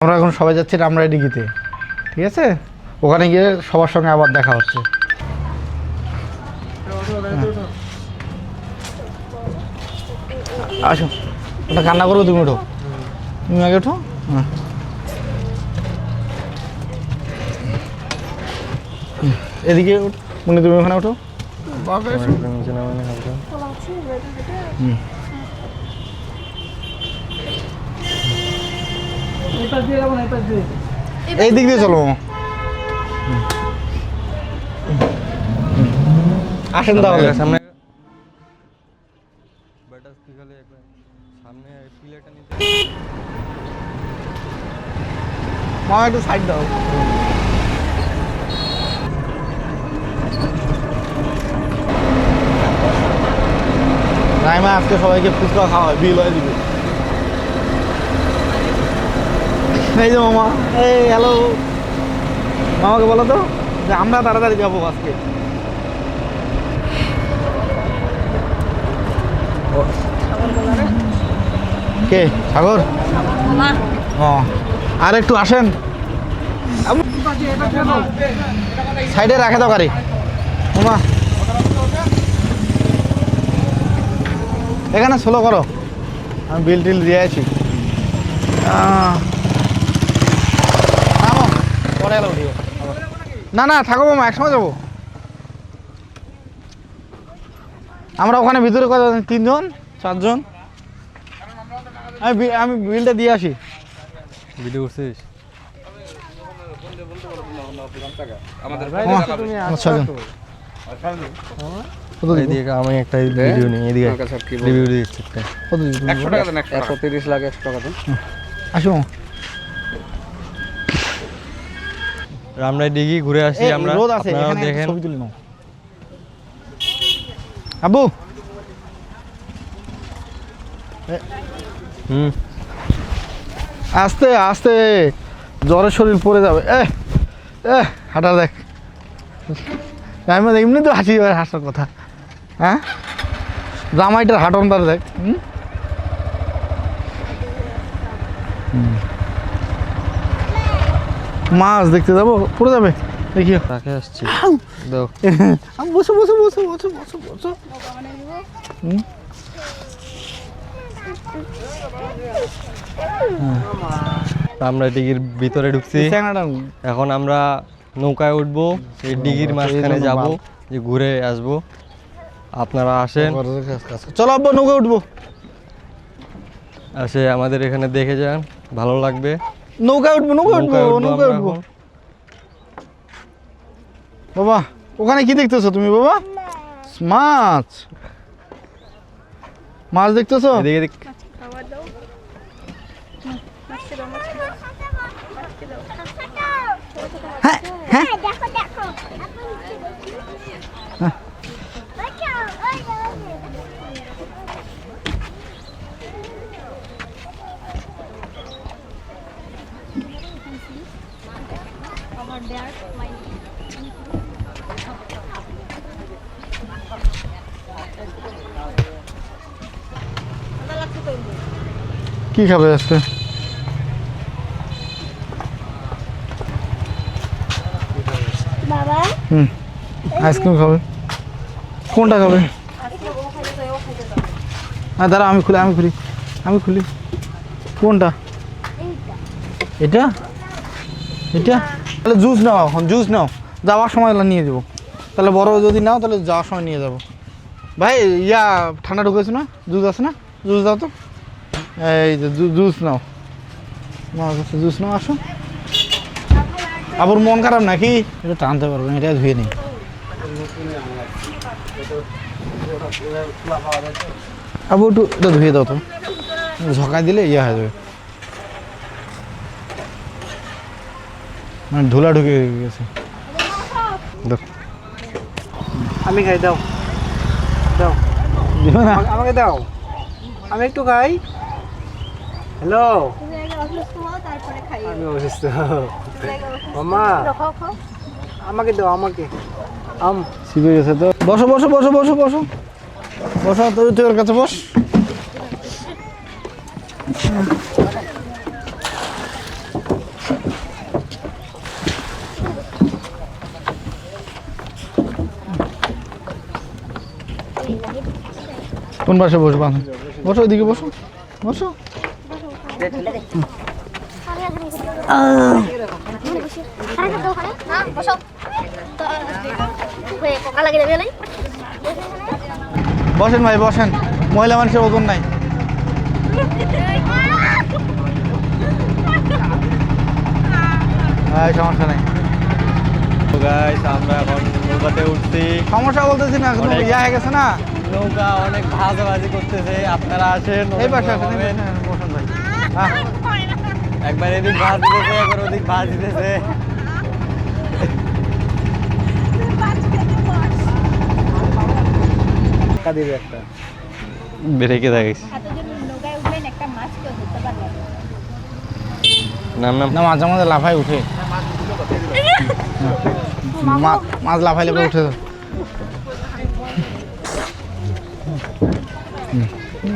আমরা এখন সবাই যাচ্ছি রামরাই ডিগিতে ঠিক আছে? ওখানে গিয়ে সবার সঙ্গে আবার দেখা হচ্ছে। আসো ওটা কান্না করব তুমি ওঠো। তুমি আগে ওঠো। হ্যাঁ। হুম, এদিকে ওঠ- মুন্নি তুমি ওখানে ওঠো। হুম। এই দিক দিয়ে চলো। আসেন তাহলে। সামনে বাটাস কি খালি একবার সামনে প্লেটটা নিতে মামা একটু সাইড দাও। রাইমা আজকে সবাইকে ফুচকা খাওয়ায় বিল হয়ে দিবে এই যে মামা এই হ্যালো মামাকে বলো তো যে আমরা তাড়াতাড়ি যাব আজকে। কে? সাগর? ও আর একটু আসেন। সাইডে রাখে দাও গাড়ি মামা। এখানে স্লো করো। আমি বিল টিল দিয়ে আছি। না না থাকো মামা একসঙ্গে যাব। আমরা ওখানে ভিতরে কত তিনজন? চারজন। আমি আমি বিলটা দিয়ে আসি ভিডিও করছিস? কত দিব? এদিকে আমি একটা ভিডিও নিই এদিকে রিভিউ দিচ্ছি একটা। কত একশো টাকা দেন একশো তিরিশ লাখ একশো টাকা দেন। আসো। রামরাই দিঘি ঘুরে আসি আমরা। রোদ আছে এখানে দেখেন। ছবি তুলে নাও। আবু হুম। আস্তে আস্তে জ্বরের শরীর পড়ে যাবে। এ এ হাঁটা দেখ। আমি এমনি তো হাসি হাসার কথা। হ্যাঁ? জামাইটার হাঁটন তার দেখ? হুম। মাছ দেখতে যাব পড়ে যাবে? দেখিও তাকে আসছি। দাও। বসো বসো বসো বসো বসো বসো? রামরাই দিঘির ভিতরে ঢুকছি। এখন আমরা নৌকায় উঠবো এই দিঘির মাঝখানে যাব যে ঘুরে আসব। আপনারা আসেন। চলো আব্বু নৌকায় উঠবো। আসে আমাদের এখানে দেখে যান ভালো লাগবে। নৌকা উঠবো নৌকা উঠবো উঠবো নৌকা উঠবো। বাবা ওখানে কি দেখতেছো তুমি বাবা? মাছ। মাছ দেখতেছো? হ্যাঁ হ্যাঁ দেখো দেখো। আমার ড্যাড মাই কি খাবে আজকে? বাবা। হুম আইসক্রিম খাবে। কোনটা খাবে? হ্যাঁ দাঁড়া আমি খুলি আমি খুলি আমি খুলি। কোনটা? এটা এটা তাহলে জুস নাও এখন, জুস নাও। যাওয়ার সময় নিয়ে যাব। তাহলে বড় যদি নাও, তাহলে যাওয়ার সময় নিয়ে যাব। ভাই, ইয়া, ঠান্ডা ঢুকেছে না? জুস আছে না? জুস দাও তো। এই যে জুস নাও। জুস নাও, আসো। আবার মন খারাপ নাকি? এটা টানতে পারব এটা ধুয়ে নিই। আবু, একটু এটা ধুয়ে দাও তো। ঝকাই দিলে ইয়ে হয়ে যাবে। মানে ধুলা ঢুকে গেছে। আমি খাই দাও। দাও। আমাকে- দাও। আমি একটু খাই। হ্যালো। আমি অসুস্থ। মামা আমাকে দাও আমাকে। আম। শিখে গেছে তো। বসো বসো বসো বসো বসো। বসো তুই তুই ওর কাছে বস। কোন পাশে বসবো আমি? বসো ওইদিকে বসো। বসো। বসেন ভাই বসেন। মহিলা মানুষের ওজন নাই। সমস্যা নাই। তো গাইস আমরা এখন নৌকাতে উঠছি। সমস্যা বলতেছি না ইয়া হয়ে গেছে না। নৌকা অনেক ভাজাভাজি করতেছে আপনারা আসেন এই পাশে আসেন। ভাই। হ্যাঁ একবার এদিক ভাজ দিতেছে একবার ওদিক ভাজ দিতেছে। ব্রেকে থাকিস নাম নাম। না মাঝে মাঝে লাফায় উঠে। মাছ লাফাইলে উঠে।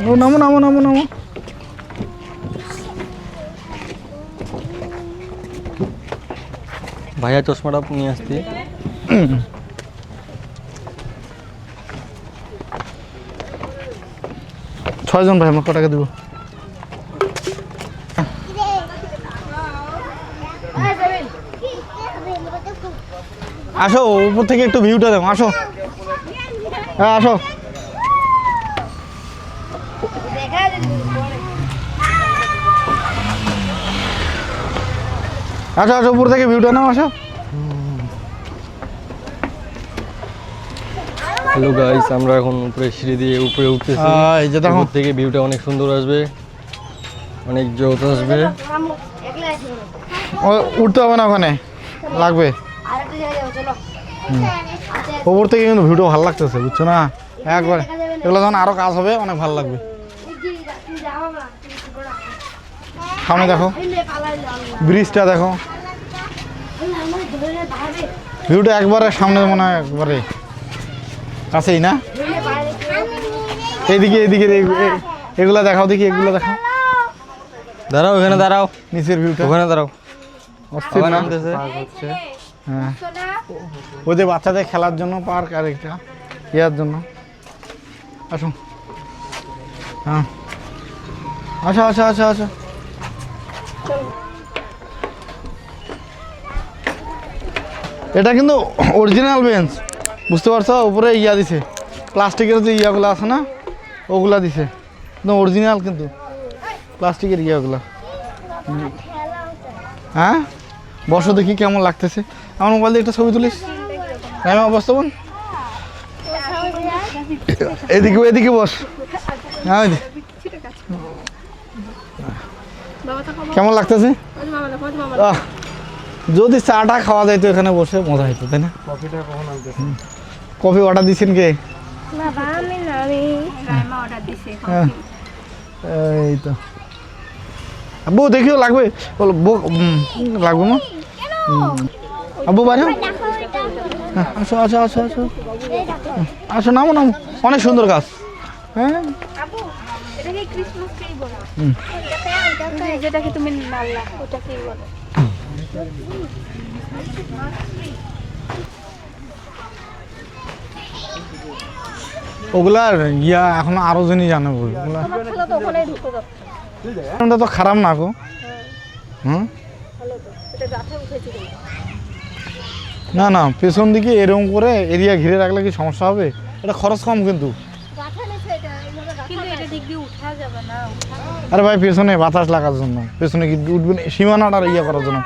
ও নামো নামো নামো নামো। ভাইয়া চশমাটা নিয়ে আসতে। ছয়জন ভাই আমরা ক টাকা দেবো? আসো উপর থেকে একটু ভিউটা দেবো আসো। হ্যাঁ আসো। আসো আচ্ছা উপর থেকে ভিউটা নাও আসো। হ্যালো গাইস আমরা এখন উপরে সিঁড়ি দিয়ে উপরে উঠতেছি। এই যে দেখো। থেকে ভিউটা অনেক সুন্দর আসবে। অনেক জোত আসবে। ও, উঠতে হবে না ওখানে। লাগবে। উপর থেকে কিন্তু ভিউটা ভালো লাগতেছে বুঝছ না? একবার। এগুলো যখন আরও কাজ হবে অনেক ভালো লাগবে। সামনে দেখো। ব্রিজটা দেখো। ভিউটা একবারে সামনে মনে হয় একবারে কাছেই না? এইদিকে এইদিকে এই- এই- এগুলা দেখাও দেখি এগুলো দেখাও। দাঁড়াও ওখানে দাঁড়াও। নিচের ভিউটা। ওখানে দাঁড়াও। হ্যাঁ। ওই যে বাচ্চাদের খেলার জন্য পার্ক আর একটা ইয়ার জন্য। আসুন। হ্যাঁ। আসো আসো আসো আসো। এটা কিন্তু অরিজিনাল বেঞ্চ বুঝতে পারছ? উপরে ইয়া দিছে। প্লাস্টিকের যে ইয়াগুলো আছে না, ওগুলা দিছে। একদম অরিজিনাল কিন্তু। প্লাস্টিকের ইয়াগুলা। হ্যাঁ? বসো দেখি কেমন লাগতেছে। আমার মোবাইল দিয়ে একটা ছবি তুলিস। আমি বোন। এদিকে এদিকে বস। হ্যাঁ ওই যে। কেমন লাগতেছে? যদি চাটা খাওয়া যায় তো এখানে বসে মজা হইতো তাই না? কফি অর্ডার দিচ্ছেন কে? বাবা আমি না আমি রাইমা অর্ডার দিছে হ্যাঁ। এই তো। আব্বু দেখিও লাগবে? বলো বউ উম, লাগবে মা? আব্বু হও। হ্যাঁ, আসো আসো আসো আসো। আসো নামো নামো। অনেক সুন্দর গাছ। হ্যাঁ। হুম। যেটাকে তুমি নাল্লা ওটাকে বলে। ওগুলার ইয়া এখন আরও জনই জানে ওগুলা তো ওটা খারাপ না গো। হুম? উঠেছে কিন্তু। না না পেছন দিকে এরকম করে এরিয়া ঘিরে রাখলে কি সমস্যা হবে? এটা খরচ কম কিন্তু গাছে নিচে এটা এইভাবে গাছে কিন্তু এটা দিক দিয়ে উঠা যাবে না আরে ভাই পেছনে বাতাস লাগার জন্য পেছনে কি উঠবেন সীমানাটা ইয়ে করার জন্য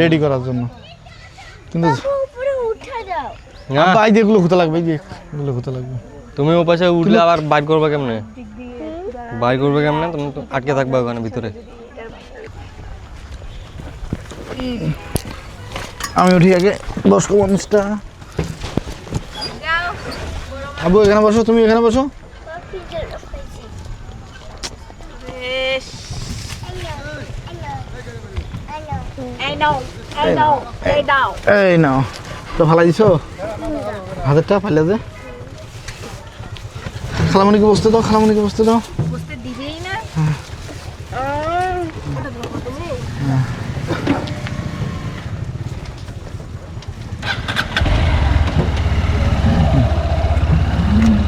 রেডি করার জন্য। কিন্তু উপরে উঠা ভাই এগুলো হতে লাগবে এগুলো হতে লাগবে। তুমি ও পাশে উঠলে আবার বাইর করবে কেমনে? বাইর করবে কেমনে? তুমি তো আটকে থাকবে ওখানে ভিতরে। আমি উঠি আগে দশ পঞ্চাশটা আবু এখানে বসো তুমি এখানে বসো। এই নাও তো দিছো ফাইলে দে খালামণিকে বসতে দাও খালামণিকে বসতে দাও। বুঝতে দিবেই না।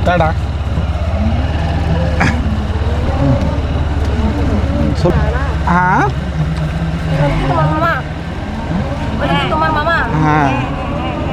টাটা। হ্যাঁ তোমার মামা হ্যাঁ